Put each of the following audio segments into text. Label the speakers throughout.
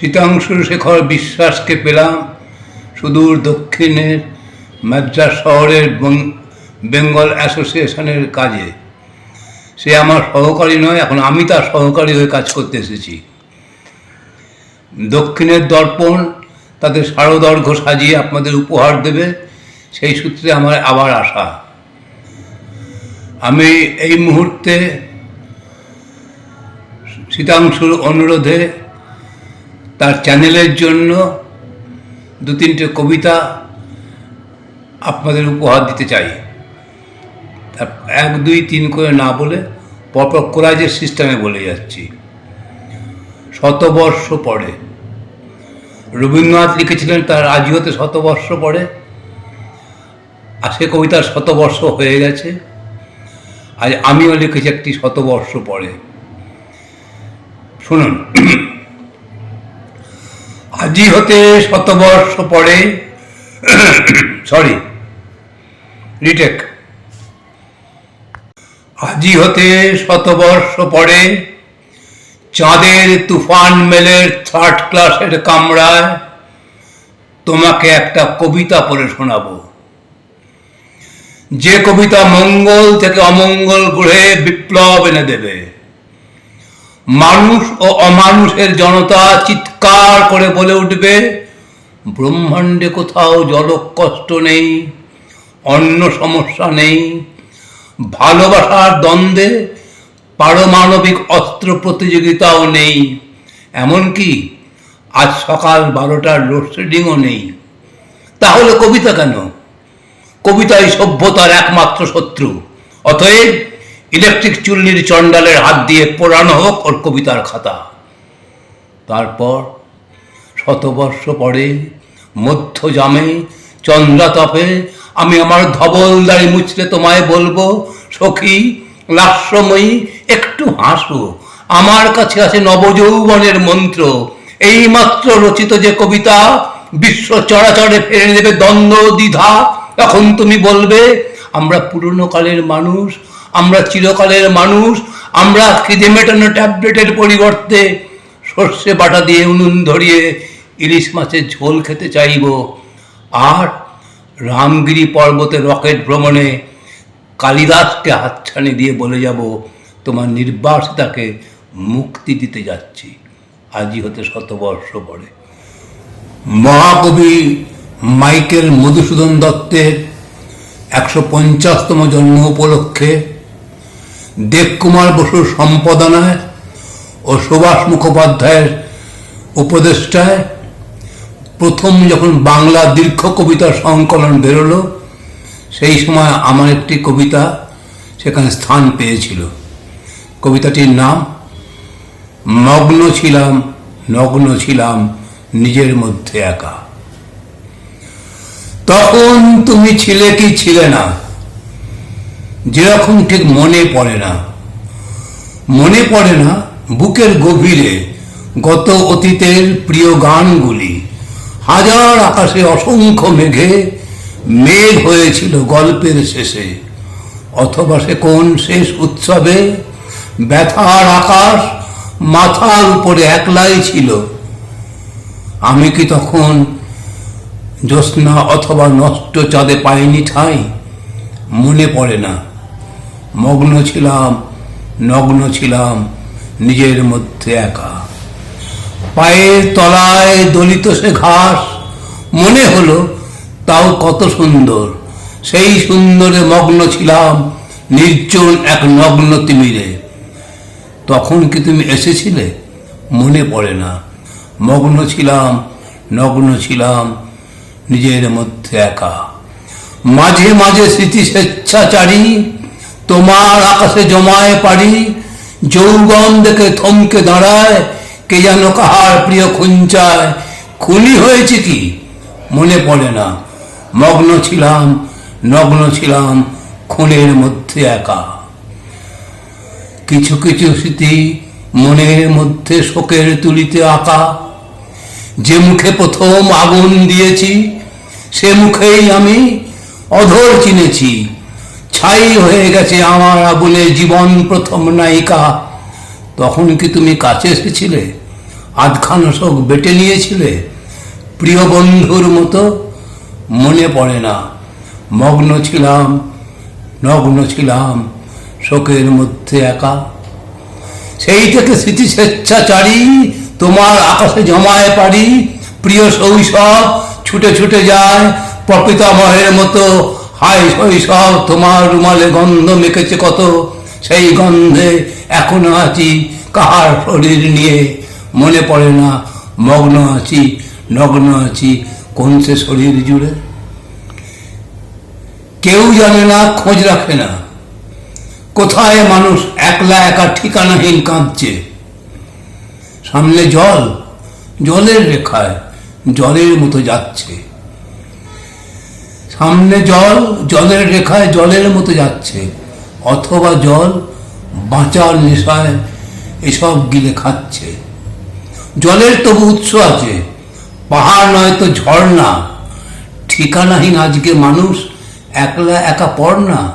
Speaker 1: শীতাংশু শেখর বিশ্বাসকে পেলাম। সুদূর দক্ষিণের মাদ্রাস শহরের বেঙ্গল অ্যাসোসিয়েশনের কাজে। সে আমার সহকারী নয়, এখন আমি তার সহকারী হয়ে কাজ করতে এসেছি। দক্ষিণের দর্পণ, তাদের সারদর্ঘ্য সাজিয়ে আপনাদের উপহার দেবে, সেই সূত্রে আমার আবার আসা আমি এই মুহূর্তে শীতাংশুর অনুরোধে তার চ্যানেলের জন্য দু তিনটে কবিতা আপনাদের উপহার দিতে চাই। তা এক, দুই, তিন করে না বলে পরপর কোরাজের সিস্টেমে বলে যাচ্ছি। শতবর্ষ পরে। রবীন্দ্রনাথ লিখেছিলেন তার আজই হতে শতবর্ষ পরে। আর সে কবিতার শতবর্ষ হয়ে গেছে। আজ আমিও লিখেছি একটি শতবর্ষ পরে। শুনুন। আজই হতে শতবর্ষ পরে সরি রিটেক আজি হতে শতবর্ষ পরে, চাঁদের তুফান মেলের থার্ড ক্লাসের কামরায় তোমাকে একটা কবিতা পড়ে শোনাবো। যে কবিতা মঙ্গল থেকে অমঙ্গল গ্রহে বিপ্লব এনে দেবে। মানুষ ও অমানুষের জনতা চিৎকার করে বলে উঠবে, ব্রহ্মাণ্ডে কোথাও জলকষ্ট নেই, অন্য সমস্যা নেই, ভালোবাসার দ্বন্দ্বে পারমাণবিক অস্ত্র প্রতিযোগিতাও নেই, এমনকি আজ সকাল বারোটার লোডশেডিংও নেই। তাহলে কবিতা কেন? কবিতাই সভ্যতার একমাত্র শত্রু। অতএব ইলেকট্রিক চুল্লির চণ্ডালের হাত দিয়ে পোড়ানো হোক ওর কবিতার খাতা। তারপর শতবর্ষ পরে মধ্য জামে চন্দ্রাতপে আমি আমার ধবল দাড়ি মুছলে তোমায় বলব, সখী, লাস্যময়ী, একটু হাসো। আমার কাছে আছে নবযৌবনের মন্ত্র। এই মাত্র রচিত যে কবিতা, বিশ্ব চরাচরে ফেলে দেবে দ্বন্দ্ব দ্বিধা। তখন তুমি বলবে, আমরা পুরনো কালের মানুষ আমরা চিরকালের মানুষ, আমরা খিদে মেটানো ট্যাবলেটের পরিবর্তে সর্ষে বাটা দিয়ে উনুন ধরিয়ে ইলিশ মাছের ঝোল খেতে চাইব। আর রামগিরি পর্বতে রকেট ভ্রমণে কালিদাসকে হাতছানি দিয়ে বলে যাব, তোমার নির্বাসিতাকে মুক্তি দিতে যাচ্ছি। আজই হতে শতবর্ষ পরে। মহাকবি মাইকেল মধুসূদন দত্তের একশো পঞ্চাশতম জন্ম উপলক্ষে দেবকুমার বসুর সম্পাদনায় ও সুভাষ মুখোপাধ্যায়ের উপদেষ্টায় প্রথম যখন বাংলা দীর্ঘ কবিতার সংকলন বেরোলো, সেই সময় আমার একটি কবিতা সেখানে স্থান পেয়েছিল। কবিতাটির নাম, মগ্ন ছিলাম, নগ্ন ছিলাম নিজের মধ্যে একা। তখন তুমি ছিলে কি ছিলে না? যেরকম ঠিক মনে পড়ে না। মনে পড়ে না বুকের গভীরে গত অতীতের প্রিয় গানগুলি। হাজার আকাশে অসংখ্য মেঘে মেঘ হয়েছিল গল্পের শেষে। অথবা সে কোন শেষ উৎসবে ব্যথার আকাশ মাথার উপরে একলাই ছিল। আমি কি তখন জ্যোৎস্না অথবা নষ্ট চাঁদে পাইনি ঠাঁই? মনে পড়ে না। মগ্ন ছিলাম, নগ্ন ছিলাম, নিজের মধ্যে একা। পায়ের তলায় দলিত সে ঘাস, মনে হলো তাও কত সুন্দর। সেই সুন্দরে মগ্ন ছিলাম, নির্জন এক নগ্ন তিমিরে। তখন কি তুমি এসেছিলে? মনে পড়ে না। মগ্ন ছিলাম, নগ্ন ছিলাম, নিজের মধ্যে একা। মাঝে মাঝে স্মৃতি স্বেচ্ছাচারী তোমার আকাশে জমায় পারি যৌবন দেখে থমকে দাঁড়ায়, কে যেন কাহার প্রিয় খুঞ্চায় খুনি হয়েছে কি? মনে পড়ে না। মগ্ন ছিলাম, নগ্ন ছিলাম খুনের মধ্যে একা। কিছু কিছু স্মৃতি মনের মধ্যে শোকের তুলিতে আঁকা। যে মুখে প্রথম আগুন দিয়েছি, সে মুখেই আমি অধর চিনেছি। ছাই হয়ে গেছে আমার আগুনে জীবন প্রথম নায়িকা। তখন কি তুমি কাছে এসেছিলে? আধখানা শোক বেটে নিয়েছিলে? প্রিয় বন্ধুর মতো মনে পড়ে না। মগ্ন ছিলাম, নগ্ন ছিলাম, শোকের মধ্যে একা। সেই থেকে স্মৃতি স্বেচ্ছাচারী তোমার আকাশে জমায় পারি প্রিয় শৈশব ছুটে ছুটে যায়, প্রপিতামহের মতো হাই শৈশব তোমার রুমালে গন্ধ মেখেছে কত? সেই গন্ধে এখনও আছি কাহার শরীর নিয়ে? মনে পড়ে না, মগ্ন আছি, নগ্ন আছি, কোন সে শরীর জুড়ে? কেউ জানে না, খোঁজ রাখে না। কোথায় মানুষ একলা একা ঠিকানাহীন কাঁদছে? সামনে জল, জলের রেখায় জলের মতো যাচ্ছে। সামনে জল, জলের রেখায় জলের মতো যাচ্ছে। অথবা জল বাঁচার নেশায় এসব গিলে খাচ্ছে। জলের তবু উৎস আছে। পাহাড় নয় তো ঝর্ণা। ঠিকানাহীন আজকে মানুষ একলা একা পড় না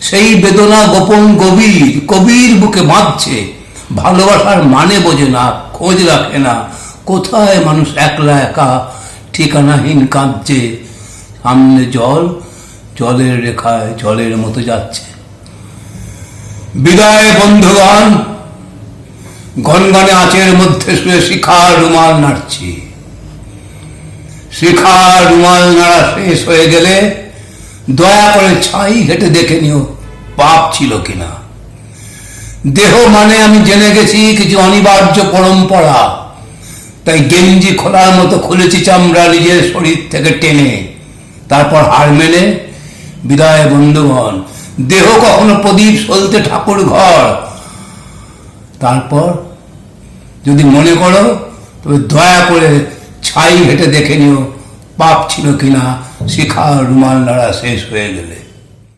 Speaker 1: সেই বেদনা গোপন গভীর, কবির বুকে বাঁধছে। ভালোবাসার মানে বোঝে না, খোঁজ রাখে না। কোথায় মানুষ একলা একা ঠিকানাহীন কাঁদছে? সামনে জল, জলের রেখায় জলের মতো যাচ্ছে। বিদায়, বন্ধুগণ! গনগনে আঁচের মধ্যে শুয়ে শিখার রুমাল নাড়ছি। শিখার রুমাল নাড়া শেষ হয়ে গেলে দয়া করে ছাই হেঁটে দেখে নিও, পাপ ছিল কিনা। দেহ মানে আমি জেনে গেছি কিছু অনিবার্য পরম্পরা। তাই গেঞ্জি খোলার মতো খুলেছি চামড়া নিজের শরীর থেকে টেনে। তারপর হার মেনে বিদায় বন্ধুগণ, দেহ কখনো প্রদীপ সলতে ঠাকুর ঘর। তারপর যদি মনে করো, তবে দয়া করে ছাই হেঁটে দেখে নিও, পাপ ছিল কিনা শিখা রুমাল নাড়া শেষ হয়ে গেলে।